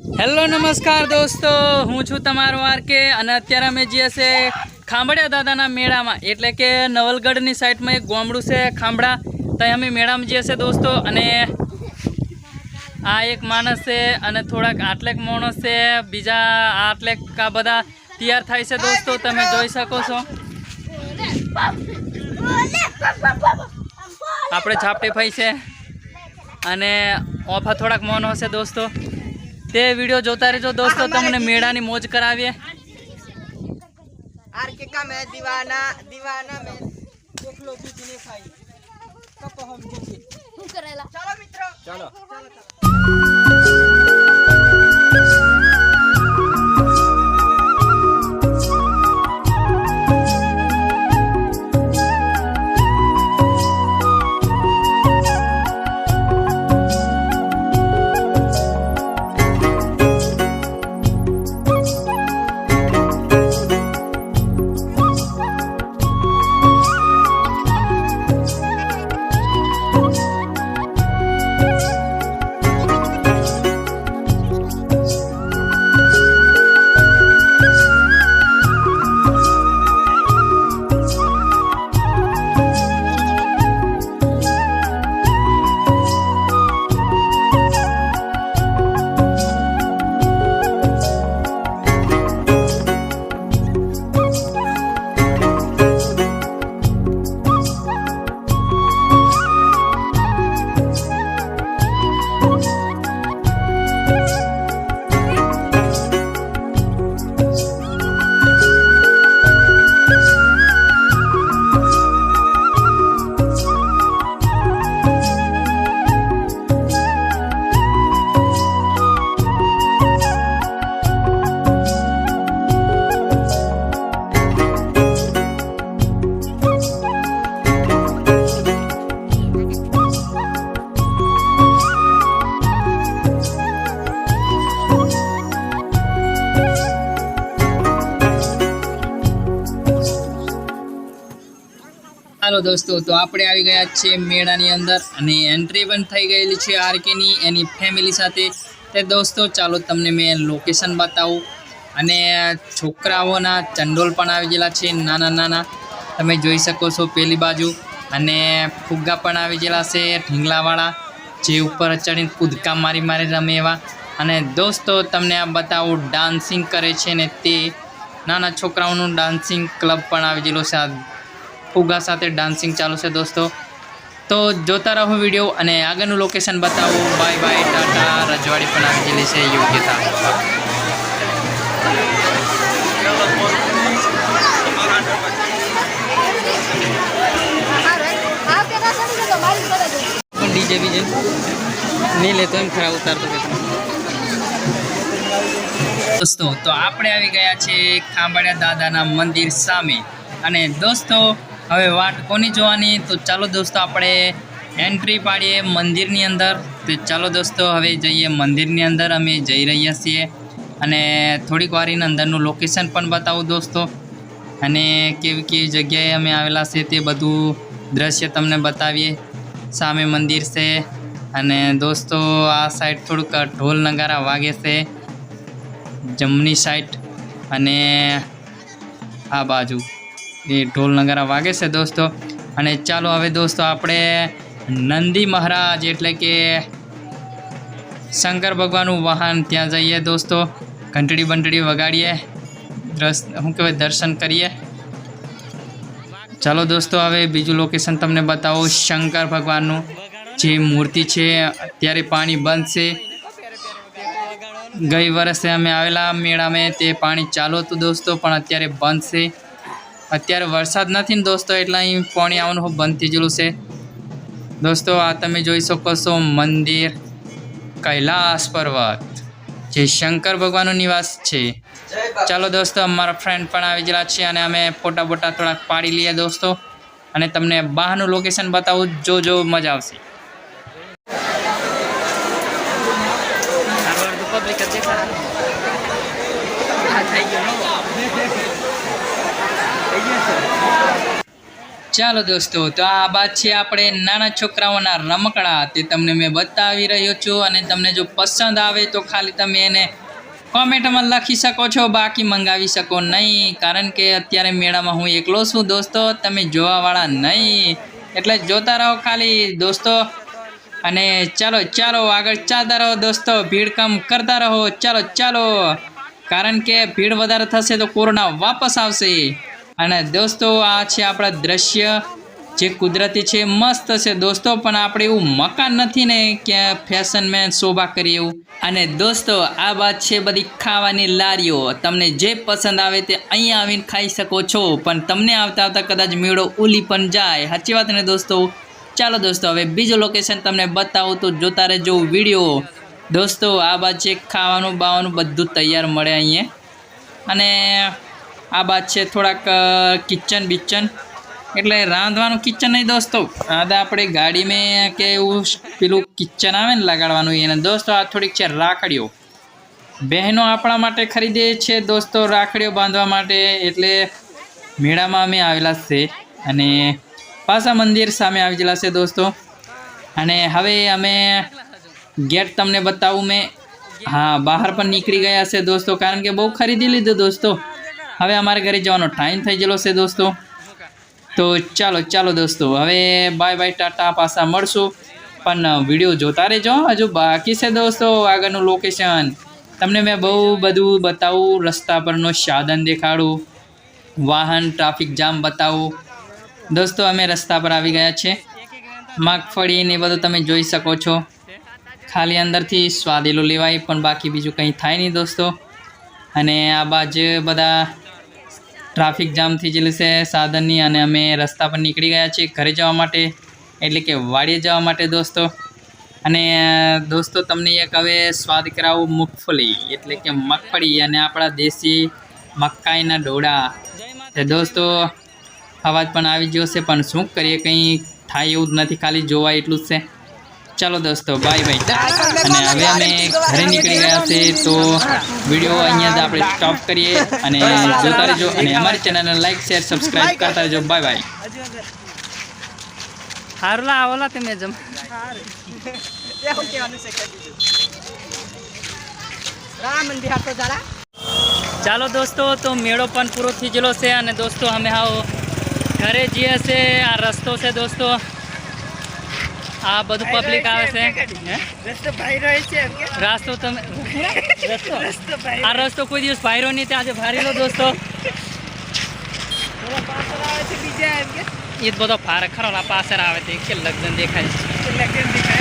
Hello, નમસ્કાર દોસ્તો. હું છું તમારો આરકે અને અત્યારે અમે જઈએ છે ખાંભળિયા દાદાના મેળામાં, એટલે કે નવલગઢની સાઈડમાં એક ગોમડું છે ખાંભળા. ત્યાં અમે મેળામાં જઈએ છે દોસ્તો, અને આ એક માણસ છે અને થોડાક આટલેક માણસ છે, બીજા આટલેક આ બધા તૈયાર થાય છે દોસ્તો, તમે જોઈ શકો છો. આપણે છાપટી ફાઈ છે અને ઓફા થોડાક મોનો હશે દોસ્તો. તે વિડીયો જોતા રહેજો દોસ્તો તમને મેળાની મોજ કરાવીએ आर के का मैं दीवाना दीवाना मैं देख लो बीच में खाई कब हम देखिए શું કરેલા चलो मित्रों चलो હાલો દોસ્તો, તો આપણે આવી ગયા છીએ મેળાની અંદર અને એન્ટ્રી પણ થઈ ગયેલી છે આરકેની એની ફેમિલી સાથે. તે દોસ્તો, ચાલો તમને મેં લોકેશન બતાવું. અને છોકરાઓના ચંડોલ પણ આવી ગયેલા છે, નાના નાના. તમે જોઈ શકો છો પેલી બાજુ. અને ફુગ્ગા પણ આવી ગયેલા છે, ઢીંગલાવાળા, જે ઉપર ચડીને કૂદકા મારી મારી રમે એવા. અને દોસ્તો, તમને આ બતાવું ડાન્સિંગ કરે છે ને તે. નાના છોકરાઓનું ડાન્સિંગ ક્લબ પણ આવી ગયેલો છે, આ ફુગા સાથે ડાન્સિંગ ચાલુ છે દોસ્તો. તો જોતા રહો વીડિયો અને આગળનું લોકેશન બતાવો. Bye bye tata. રજવાડી પણ આવી છે. યોગ્યતા પણ ડીજે બીજે? નહીં લેતો એમ ખરાબ ઉતારતો કે દોસ્તો, તો આપણે આવી ગયા છીએ ખાંભાળિયા દાદાના મંદિર સામે. અને દોસ્તો હવે વાટ કોની જોવાની? તો ચાલો દોસ્તો આપણે એન્ટ્રી પાડીએ મંદિરની અંદર. તો ચાલો દોસ્તો, હવે જઈએ મંદિરની અંદર. અમે જઈ રહ્યા છીએ. અને થોડીક વારીની અંદરનું લોકેશન પણ બતાવું દોસ્તો. અને કેવી કેવી જગ્યાએ અમે આવેલા છે તે બધું દ્રશ્ય તમને બતાવીએ. સામે મંદિર છે. અને દોસ્તો, આ સાઈડ થોડુંક ઢોલ નગારા વાગે છે. જમણી સાઈડ અને આ બાજુ. એ ઢોલ નગારા વાગે છે દોસ્તો. અને ચાલો હવે દોસ્તો આપણે નંદી મહારાજ એટલે કે શંકર ભગવાનનું વાહન ત્યાં જઈએ દોસ્તો. ઘંટડી બંટડી વગાડીએ. દ્રસ શું કહેવાય, દર્શન કરીએ. ચાલો દોસ્તો હવે બીજું લોકેશન તમને બતાવું. શંકર ભગવાનનું જે મૂર્તિ છે, અત્યારે પાણી બંધ છે. ગઈ વર્ષે અમે આવેલા મેળામાં તે પાણી ચાલુ હતું દોસ્તો, પણ અત્યારે બંધ છે. અત્યારે વરસાદ નથી ને દોસ્તો એટલે અહીં પાણી આવવાનું બંધ થઈ ગયેલું છે. દોસ્તો આ તમે જોઈ શકો છો મંદિર કૈલાસ પર્વત. જે શંકર ભગવાનનો નિવાસ છે. ચાલો દોસ્તો અમારા ફ્રેન્ડ પણ આવી ગયેલા છે અને અમે ફોટા બોટા થોડાક પાડી લઈએ દોસ્તો. અને તમને બહારનું લોકેશન બતાવું જો જો મજા આવશે. પબ્લિક ચાલો દોસ્તો, તો આ બાદ છે આપણે નાના છોકરાઓના રમકડા. તે તમને મેં બતાવી રહ્યો છું અને તમને જો પસંદ આવે તો ખાલી તમે એને કોમેન્ટમાં લખી શકો છો, બાકી મંગાવી શકો નહીં. કારણ કે અત્યારે મેળામાં હું એકલો છું દોસ્તો, તમે જોવાવાળા નહીં. એટલે જોતા રહો ખાલી દોસ્તો. અને ચાલો ચાલો આગળ ચાલતા રહો દોસ્તો, ભીડ કમ કરતા રહો. ચાલો ચાલો. કારણ કે ભીડ વધારે થશે તો કોરોના વાપસ આવશે. અને દોસ્તો, આ છે આપણા દ્રશ્ય. જે કુદરતી છે, મસ્ત છે દોસ્તો, પણ આપણે એવું મકાન નથી ને કે ફેશન મેન શોભા કરીએ એવું. અને દોસ્તો, આ વાત છે બધી ખાવાની લારીઓ. તમને જે પસંદ આવે તે અહીંયા આવીને ખાઈ શકો છો. પણ તમને આવતા આવતા કદાચ મેળો ઉલી પણ જાય. સાચી વાત ને દોસ્તો? ચાલો દોસ્તો, હવે બીજું લોકેશન તમને બતાવું તો જોતા રહેજો વીડિયો. દોસ્તો, આ બાજુ ખાવાનું બાવાનું બધું તૈયાર મળે અહીંયા. અને આ બાદ છે થોડાક કિચન બિચન. એટલે રાંધવાનું કિચન નહીં દોસ્તો. આ આપણે આપણે ગાડીમાં કે એવું પેલું કિચન આવે ને લગાડવાનું એને દોસ્તો આ થોડીક છે રાખડીઓ. બહેનો આપણા માટે ખરીદે છે દોસ્તો રાખડીઓ બાંધવા માટે. એટલે મેળામાં અમે આવેલા છે. અને પાછા મંદિર સામે આવી ગયેલા છે દોસ્તો. અને હવે અમે ગેટ તમને બતાવું મેં. હા, બહાર પણ નીકળી ગયા છે દોસ્તો. કારણ કે બહુ ખરીદી લીધું દોસ્તો. હવે અમારે ઘરે જવાનો ટાઈમ થઈ ગયેલો છે દોસ્તો. તો ચાલો ચાલો દોસ્તો. હવે બાય બાય ટાટા, પાછા મળશું. પણ વીડિયો જોતા રહેજો. હજુ બાકી છે દોસ્તો આગળનું લોકેશન તમને મેં બહુ બધું બતાવું. રસ્તા પરનું સાધન દેખાડું. વાહન ટ્રાફિક જામ બતાવું. દોસ્તો, અમે રસ્તા પર આવી ગયા છે. મગફળી ને બધું તમે જોઈ શકો છો. ખાલી અંદરથી સ્વાદેલું લેવાય, પણ બાકી બીજું કંઈ થાય નહીં દોસ્તો. અને આ બાજુ બધા ટ્રાફિક જામ થઈ ગયેલું છે સાધનની અને અમે રસ્તા પર નીકળી ગયા છીએ ઘરે જવા માટે, એટલે કે વાડીએ જવા માટે દોસ્તો. અને, દોસ્તો, તમને એક હવે સ્વાદ કરાવું મગફળી, એટલે કે મગફળી અને આપણા દેશી મકાઈના ડોડા. દોસ્તો, અવાજ પણ આવી ગયો છે, પણ શું કરીએ, કંઈ થાય એવું જ નથી, ખાલી જોવા એટલું જ છે. ચાલો દોસ્તો બાય બાય અને હવે અમે ઘરે નીકળી ગયા છે તો વીડિયો અહીંયા આપણે સ્ટોપ કરીએ અને જોતા રહેજો. અને અમારી ચેનલને લાઈક શેર સબસ્ક્રાઇબ કરતા રહેજો. બાય બાય હારલા આવલા તમે જમ. ચાલો દોસ્તો તો મેળો પણ પૂરો થઈ ગયેલો છે અને દોસ્તો અમે આવો ઘરે જઈએ છે આ રસ્તો છે દોસ્તો. આ બધું પબ્લિક આવે છે રસ્તો છે તમે રસ્તો રસ્તો. આ રસ્તો કોઈ દિવસ ભાઈરો નહીં તે આજે ભારેલો દોસ્તો. છે એ જ બધો ફાર ખરો પાછળ આવે તે કે લગ્ન દેખાય છે. લગન દેખાય.